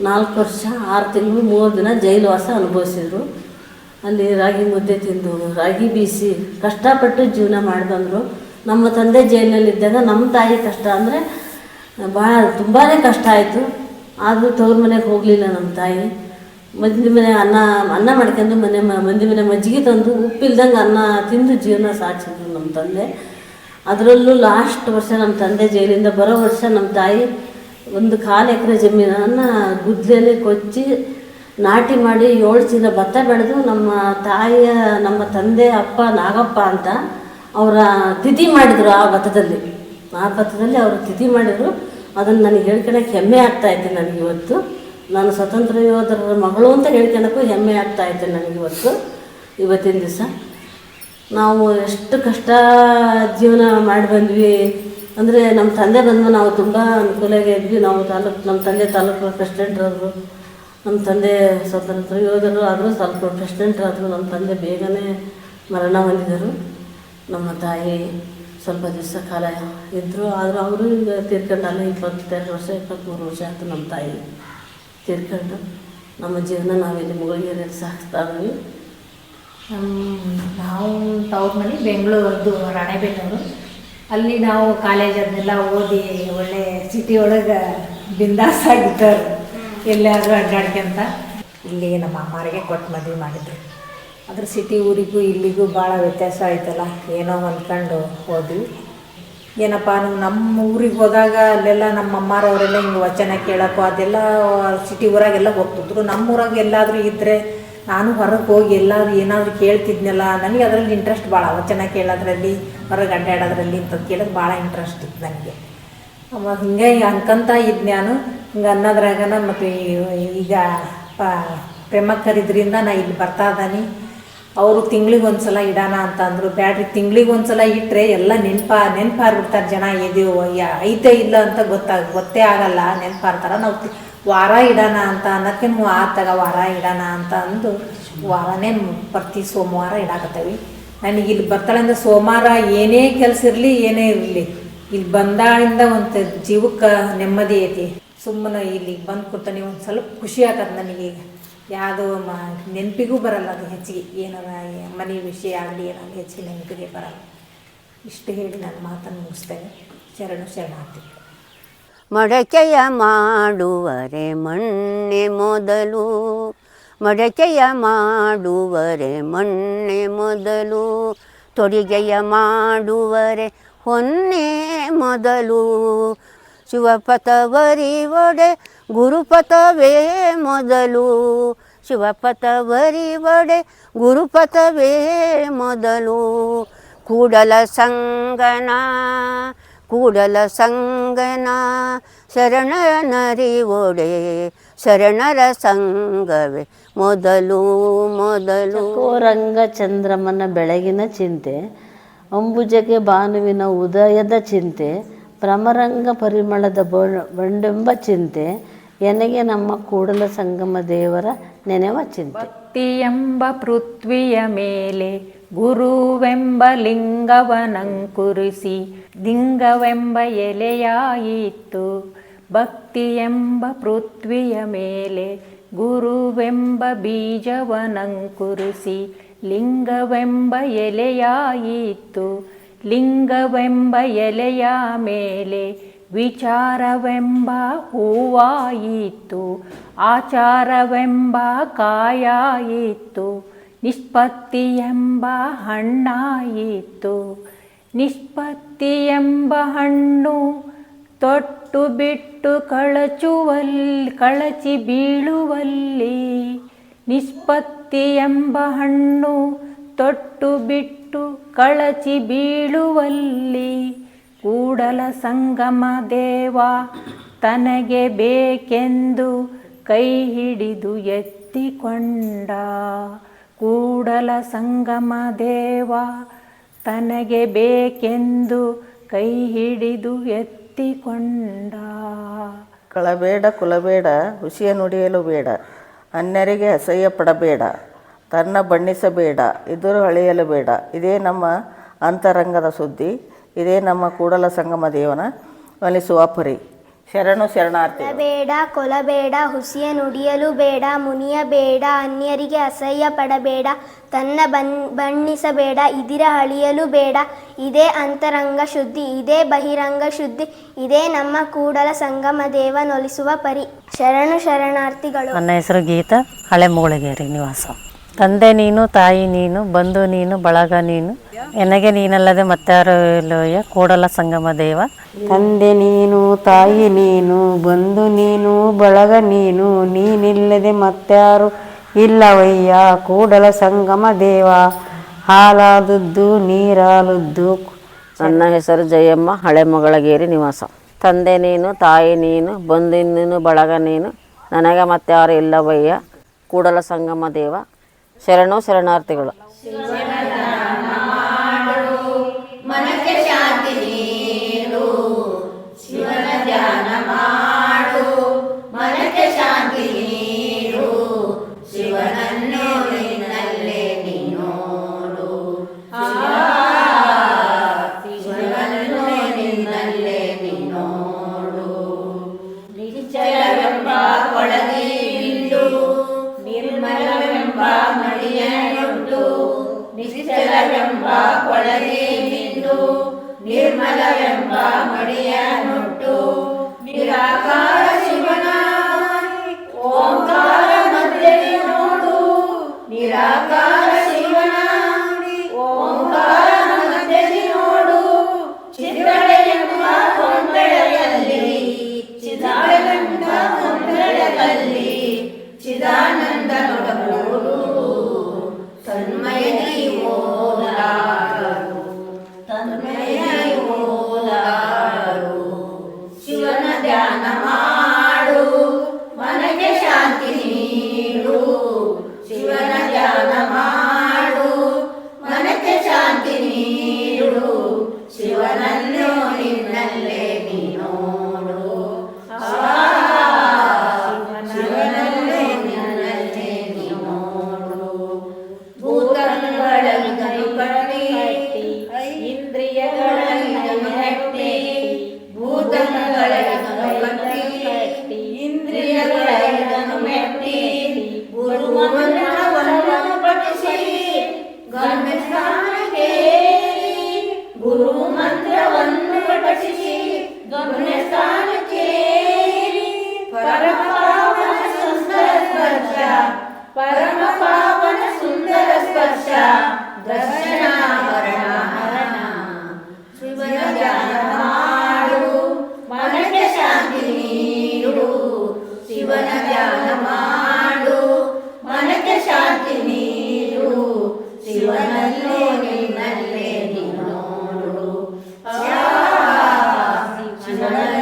ನಾಲ್ಕು ವರ್ಷ, ಆರು ತಿಂಗಳು, ಮೂರು ದಿನ ಜೈಲು ವಾಸ ಅನುಭವಿಸಿದ್ರು. ಅಲ್ಲಿ ರಾಗಿ ಮುದ್ದೆ ತಿಂದು, ರಾಗಿ ಬೀಸಿ ಕಷ್ಟಪಟ್ಟು ಜೀವನ ಮಾಡಿ ಬಂದರು ನಮ್ಮ ತಂದೆ ಜೈಲಿನಲ್ಲಿದ್ದಾಗ ನಮ್ಮ ತಾಯಿ ಕಷ್ಟ ಅಂದರೆ ಭಾಳ ತುಂಬಾ ಕಷ್ಟ ಆಯಿತು. ಆದರೂ ತವ್ರ ಮನೆಗೆ ಹೋಗಲಿಲ್ಲ ನಮ್ಮ ತಾಯಿ. ಮಂದಿ ಮನೆ ಅನ್ನ ಅನ್ನ ಮಾಡ್ಕೊಂಡು ಮನೆ ಮಂದಿ ಮನೆ ಮಜ್ಜಿಗೆ ತಂದು ಉಪ್ಪಿಲ್ದಂಗೆ ಅನ್ನ ತಿಂದು ಜೀವನ ಸಾಧಿಸಿದ್ರು ನಮ್ಮ ತಂದೆ. ಅದರಲ್ಲೂ ಲಾಸ್ಟ್ ವರ್ಷ ನಮ್ಮ ತಂದೆ ಜೈಲಿಂದ ಬರೋ ವರ್ಷ ನಮ್ಮ ತಾಯಿ ಒಂದು ಕಾಲು ಎಕರೆ ಜಮೀನನ್ನು ಗುದ್ದಲೇ ಕೊಚ್ಚಿ ನಾಟಿ ಮಾಡಿ ಏಳು ಚೀಲ ಭತ್ತ ಬೆಳೆದು ನಮ್ಮ ತಾಯಿಯ, ನಮ್ಮ ತಂದೆ ಅಪ್ಪ ನಾಗಪ್ಪ ಅಂತ ಅವರ ತಿಥಿ ಮಾಡಿದರು ಆ ಭತ್ತದಲ್ಲಿ. ಆ ಭತ್ತದಲ್ಲಿ ಅವರು ತಿಥಿ ಮಾಡಿದರು. ಅದನ್ನು ನನಗೆ ಹೇಳ್ಕೊಳಕ್ಕೆ ಹೆಮ್ಮೆ ಆಗ್ತಾ ಇದೆ ನನಗೆ ಇವತ್ತು. ನಾನು ಸ್ವತಂತ್ರ ಯೋಧರ ಮಗಳು ಅಂತ ಹೇಳ್ಕೊಳಕ್ಕೂ ಹೆಮ್ಮೆ ಆಗ್ತಾ ನನಗೆ ನನಗಿವತ್ತು ಇವತ್ತಿನ ದಿವಸ. ನಾವು ಎಷ್ಟು ಕಷ್ಟ ಜೀವನ ಮಾಡಿ ಬಂದ್ವಿ. ಅಂದರೆ ನಮ್ಮ ತಂದೆ ಬಂದು ನಾವು ತುಂಬ ಅನುಕೂಲಾಗಿ ಇದ್ವಿ. ನಾವು ತಾಲೂಕು, ನಮ್ಮ ತಂದೆ ತಾಲೂಕು ಪ್ರೆಸಿಡೆಂಟ್ ಆದರು, ನಮ್ಮ ತಂದೆ ಸ್ವತಂತ್ರ ಯೋಧರು ಆದರೂ ತಾಲೂಕು ಪ್ರೆಸಿಡೆಂಟ್ ಆದರು ನಮ್ಮ ತಂದೆ ಬೇಗನೆ ಮರಣ ಹೊಂದಿದರು. ನಮ್ಮ ತಾಯಿ ಸ್ವಲ್ಪ ದಿವಸ ಕಾಲ ಇದ್ದರು ಆದರೂ ಅವರು ಈಗ ತೀರ್ಕೊಂಡಲ್ಲ ಇಪ್ಪತ್ತೆರಡು ವರ್ಷ ಇಪ್ಪತ್ತ್ಮೂರು ವರ್ಷ ಆಯಿತು ನಮ್ಮ ತಾಯಿ. ತೀರ್ಕೊಂಡು ನಮ್ಮ ಜೀವನ ನಾವಿಲ್ಲಿ ಮುಗಳಿಗೆರೆಯಲ್ಲಿ ಸಾಗಿಸ್ತಾ ಇದ್ವಿ ನಾವು ತವ್ರ ಮನೆ ಬೆಂಗಳೂರದ್ದು ರಾಣೆಬೆನ್ನೂರು. ಅಲ್ಲಿ ನಾವು ಕಾಲೇಜ್ ಓದಿ ಒಳ್ಳೆ ಸಿಟಿ ಒಳಗೆ ಬಿಂದಾಸ್ ಆಗಿದ್ದರು ಎಲ್ಲಿಯಾದರೂ ಅಡ್ಡಾಡ್ಕೊಂತ ಇಲ್ಲಿ ನಮ್ಮ ಅಮ್ಮರಿಗೆ ಕೊಟ್ಟು ಮದುವೆ ಮಾಡಿದ್ರು. ಅದ್ರ ಸಿಟಿ ಊರಿಗೂ ಇಲ್ಲಿಗೂ ಭಾಳ ವ್ಯತ್ಯಾಸ ಆಯ್ತಲ್ಲ, ಏನೋ ಅಂದ್ಕೊಂಡು ಹೋದ್ವಿ. ಏನಪ್ಪ, ನಾವು ನಮ್ಮ ಊರಿಗೆ ಹೋದಾಗ ಅಲ್ಲೆಲ್ಲ ನಮ್ಮ ಅಮ್ಮಾರವರೆಲ್ಲ ಹಿಂಗೆ ವಚನ ಕೇಳೋಕ್ಕೋ ಅದೆಲ್ಲ ಸಿಟಿ ಊರಾಗೆಲ್ಲ ಹೋಗ್ತಿದ್ರು ನಮ್ಮ ಊರಾಗೆ ಎಲ್ಲಾದರೂ ಇದ್ದರೆ ನಾನು ಹೊರಗೆ ಹೋಗಿ ಎಲ್ಲಾದರೂ ಏನಾದರೂ ಕೇಳ್ತಿದ್ನಲ್ಲ, ನನಗೆ ಅದರಲ್ಲಿ ಇಂಟ್ರೆಸ್ಟ್ ಭಾಳ ವಚನ ಕೇಳೋದ್ರಲ್ಲಿ, ಹೊರಗೆ ಅಡ್ಡಾಡೋದ್ರಲ್ಲಿ ಅಂತ ಕೇಳೋದು ಭಾಳ ಇಂಟ್ರೆಸ್ಟ್ ಇತ್ತು ನನಗೆ. ಅಮ್ಮ, ಹಿಂಗೆ ಅನ್ಕೊಂತ ಇದ್ದು ನಾನು. ಹಿಂಗೆ ಅನ್ನೋದ್ರಾಗನ ಮತ್ತು ಈಗ ಪ್ರೇಮ ಪ್ರೇಮಕ್ಕರಿದ್ರಿಂದ ನಾ ಇಲ್ಲಿ ಬರ್ತಾ ಇದ್ದಾನೆ. ಅವರು ತಿಂಗ್ಳಿಗೆ ಒಂದ್ಸಲ ಇಡೋಣ ಅಂತ ಅಂದರು. ಬ್ಯಾಡ್ರಿ, ತಿಂಗ್ಳಿಗೆ ಒಂದ್ಸಲ ಇಟ್ಟರೆ ಎಲ್ಲ ನೆನಪ ನೆನಪಾರ್ಬಿಡ್ತಾರೆ ಜನ. ಇದು ಅಯ್ಯ ಐತೆ ಇಲ್ಲ ಅಂತ ಗೊತ್ತಾಗ ಗೊತ್ತೇ ಆಗಲ್ಲ. ನೆನಪಾರ್ತಾರೆ ನಾವು ವಾರ ಇಡೋಣ ಅಂತ ಅನ್ನೋಕ್ಕೆ ನಾವು ಆತಾಗ ವಾರ ಇಡೋಣ ಅಂತ ಅಂದು ವಾರನೇ ಪ್ರತಿ ಸೋಮವಾರ ಇಡಾಕತ್ತೀವಿ. ನನಗೆ ಇಲ್ಲಿ ಬರ್ತಾಳೆ ಅಂದ್ರೆ ಸೋಮವಾರ ಏನೇ ಕೆಲಸ ಇರಲಿ, ಏನೇ ಇರಲಿ. ಇಲ್ಲಿ ಬಂದಾಳಿಂದ ಒಂದು ಜೀವಕ್ಕೆ ನೆಮ್ಮದಿ ಐತಿ. ಸುಮ್ಮನೆ ಇಲ್ಲಿಗೆ ಬಂದು ಕೊಡ್ತಾನೆ ಒಂದು ಸ್ವಲ್ಪ ಖುಷಿ ಆಗತ್ತೆ ನನಗೆ ಯಾವುದೋ ಮ ನೆನಪಿಗೂ ಬರಲ್ಲ ಅದು ಹೆಚ್ಚಿಗೆ. ಏನಾರ ಮನೆ ವಿಷಯ ಆಗಲಿ, ಏನಾಗಲಿ ಹೆಚ್ಚಿಗೆ ನೆನಪಿಗೆ ಬರಲ್ಲ. ಇಷ್ಟು ಹೇಳಿ ನಾನು ಮಾತನ್ನು ಮುಗಿಸ್ತೇನೆ. ಶರಣು ಶರಣಾರ್ಥಿ. ಮಡಕೆಯ ಮಾಡುವರೆ ಮಣ್ಣೆ ಮೊದಲು. ಮಡಕೆಯ ಮಾಡುವರೆ ಮಣ್ಣೆ ಮೊದಲು. ತೊಡಿಗೆಯ ಮಾಡುವರೆ ಹೊನ್ನೆ ಮೊದಲು. ಶಿವಪಥವರಿ ಒಡೆ ಗುರುಪಥವೇ ಮೊದಲು. ಶಿವಪಥವರಿ ಒಡೆ ಗುರುಪಥವೇ ಮೊದಲು. ಕೂಡಲ ಸಂಗನ ಕೂಡಲ ಸಂಗನ ಒಡೆ, ಶರಣರ ಸಂಗವೇ ಮೊದಲು ಮೊದಲು. ಕೋರಂಗ ಚಂದ್ರಮನ ಬೆಳಗಿನ ಚಿಂತೆ, ಅಂಬುಜಗೆ ಭಾನುವಿನ ಉದಯದ ಚಿಂತೆ, ಭ್ರಮರಂಗ ಪರಿಮಳದ ಬಂಡೆಂಬ ಚಿಂತೆ ಎನಗೆ ನಮ್ಮ ಕೂಡಲ ಸಂಗಮ ದೇವರ ನೆನೆವ ಚಿಂತೆ. ಎಂಬ ಪೃಥ್ವಿಯ ಮೇಲೆ ಗುರುವೆಂಬ ಲಿಂಗವನಂಕುರಿಸಿ ಲಿಂಗವೆಂಬ ಎಲೆಯಾಯಿತು ಭಕ್ತಿಯೆಂಬ ಪೃಥ್ವಿಯ ಮೇಲೆ ಗುರುವೆಂಬ ಬೀಜವನಂಕುರಿಸಿ ಲಿಂಗವೆಂಬ ಎಲೆಯಾಯಿತು ಲಿಂಗವೆಂಬ ಎಲೆಯ ಮೇಲೆ ವಿಚಾರವೆಂಬ ಹೂವಾಯಿತು, ಆಚಾರವೆಂಬ ಕಾಯಾಯಿತು ನಿಷ್ಪತ್ತಿ ಎಂಬ ಹಣ್ಣಾಯಿತು. ನಿಷ್ಪತ್ತಿ ಎಂಬ ಹಣ್ಣು ತೊಟ್ಟು ಬಿಟ್ಟು ಕಳಚುವಲ್ಲಿ, ಕಳಚಿ ಬೀಳುವಲ್ಲಿ ನಿಷ್ಪತ್ತಿ ಎಂಬ ಹಣ್ಣು ತೊಟ್ಟು ಬಿಟ್ಟು ಕಳಚಿ ಬೀಳುವಲ್ಲಿ ಕೂಡಲ ಸಂಗಮ ದೇವ, ತನಗೆ ಬೇಕೆಂದು ಕೈ ಹಿಡಿದು ಎತ್ತಿಕೊಂಡ. ಕೂಡಲ ಸಂಗಮ ದೇವ, ತನಗೆ ಬೇಕೆಂದು ಕೈ ಹಿಡಿದು ಎತ್ತಿಕೊಂಡ. ಕಳಬೇಡ ಕುಲಬೇಡ, ಹುಸಿಯ ನುಡಿಯಲು ಬೇಡ, ಅನ್ಯರಿಗೆ ಅಸಹ್ಯ ಪಡಬೇಡ ತನ್ನ ಬಣ್ಣಿಸಬೇಡ, ಎದುರು ಅಳೆಯಲು ಬೇಡ. ಇದೇ ನಮ್ಮ ಅಂತರಂಗದ ಸುದ್ದಿ. ಇದೇ ನಮ್ಮ ಕೂಡಲ ಸಂಗಮ ದೇವನ ಒಲಿಸುವ ಪರಿ ಶರಣು ಶರಣಾರ್ಥಿ ಬೇಡ ಕೊಲಬೇಡ ಹುಸಿಯ ನುಡಿಯಲು ಬೇಡ ಮುನಿಯ ಬೇಡ ಅನ್ಯರಿಗೆ ಅಸಹ್ಯ ಪಡಬೇಡ ತನ್ನ ಬನ್ ಬಣ್ಣಿಸಬೇಡ ಇದಿರ ಅಳಿಯಲು ಬೇಡ ಇದೇ ಅಂತರಂಗ ಶುದ್ಧಿ ಇದೇ ಬಹಿರಂಗ ಶುದ್ಧಿ ಇದೇ ನಮ್ಮ ಕೂಡಲ ಸಂಗಮ ದೇವ ನೊಲಿಸುವ ಪರಿ. ಶರಣು ಶರಣಾರ್ಥಿಗಳು. ನನ್ನ ಹೆಸರು ಗೀತಾ ಹಳೆ ಮೂಳಗೇರಿ ನಿವಾಸ. ತಂದೆ ನೀನು ತಾಯಿ ನೀನು ಬಂಧು ನೀನು ಬಳಗ ನೀನು. ಎನಗೆ ನೀನಲ್ಲದೆ ಮತ್ತಾರು ಇಲ್ಲವಯ್ಯ ಕೂಡಲ ಸಂಗಮ ದೇವ. ತಂದೆ ನೀನು ತಾಯಿ ನೀನು ಬಂಧು ನೀನು ಬಳಗ ನೀನು ನೀನಿಲ್ಲದೆ ಮತ್ತಾರು ಇಲ್ಲವಯ್ಯ. ಕೂಡಲ ಸಂಗಮ ದೇವ. ಹಾಲಾದದ್ದು ನೀರಾಲದ್ದು. ನನ್ನ ಹೆಸರು ಜಯಮ್ಮ ಹಳೆ ಮಗಳಗೇರಿ ನಿವಾಸ. ತಂದೆ ನೀನು ತಾಯಿ ನೀನು ಬಂಧು ನೀನು ಬಳಗ ನೀನು ನನಗೆ ಮತ್ತಾರು ಇಲ್ಲವಯ್ಯ. ಕೂಡಲ ಸಂಗಮ ದೇವ. ಶರಣು ಶರಣಾರ್ಥಿಗಳು. ಮೇಲೊಂದು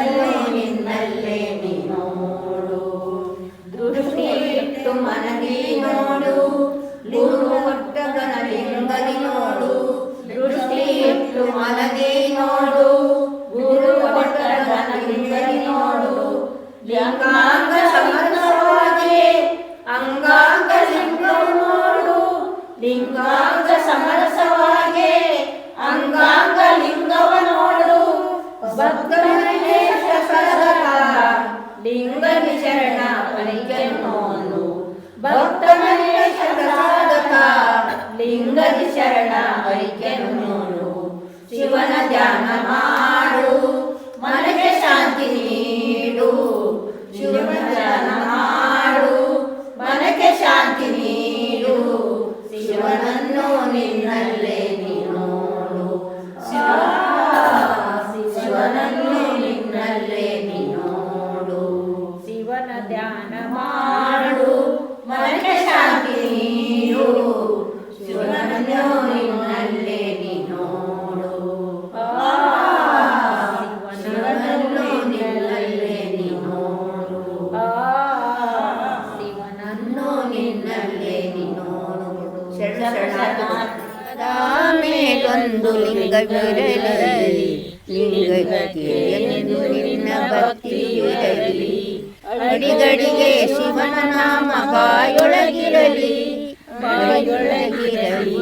ಅಡಿಗಡಿಗೆ ಶಿವನ ನಾಮ ಬಾಯೊಳಗಿರಲಿ. ಬಾಯೊಳಗಿರಲಿ.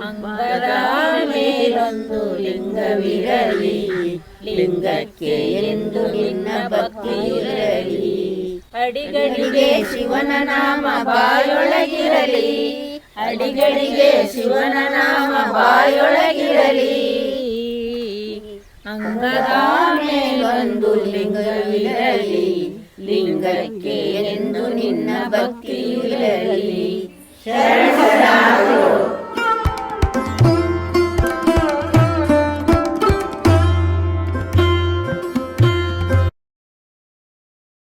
ಅಂಗದ ಮೇಲೊಂದು ಲಿಂಗವಿರಲಿ. ಲಿಂಗಕ್ಕೆ ಎಂದು ನಿನ್ನ ಭಕ್ತಿಯಿರಲಿ. ಅಡಿಗಡಿಗೆ ಶಿವನ ನಾಮ ಬಾಯೊಳಗಿರಲಿ. ಅಡಿಗಡಿಗೆ ಶಿವನ ನಾಮ ಬಾಯೊಳಗಿರಲಿ. ಅಂಗದ ಮೇಲೊಂದು ಲಿಂಗವಿರಲಿ. ಲಿಂಗಕ್ಕೆ ಎಂದು ನಿನ್ನ ಭಕ್ತಿಯುರಲಿ ಶರಣ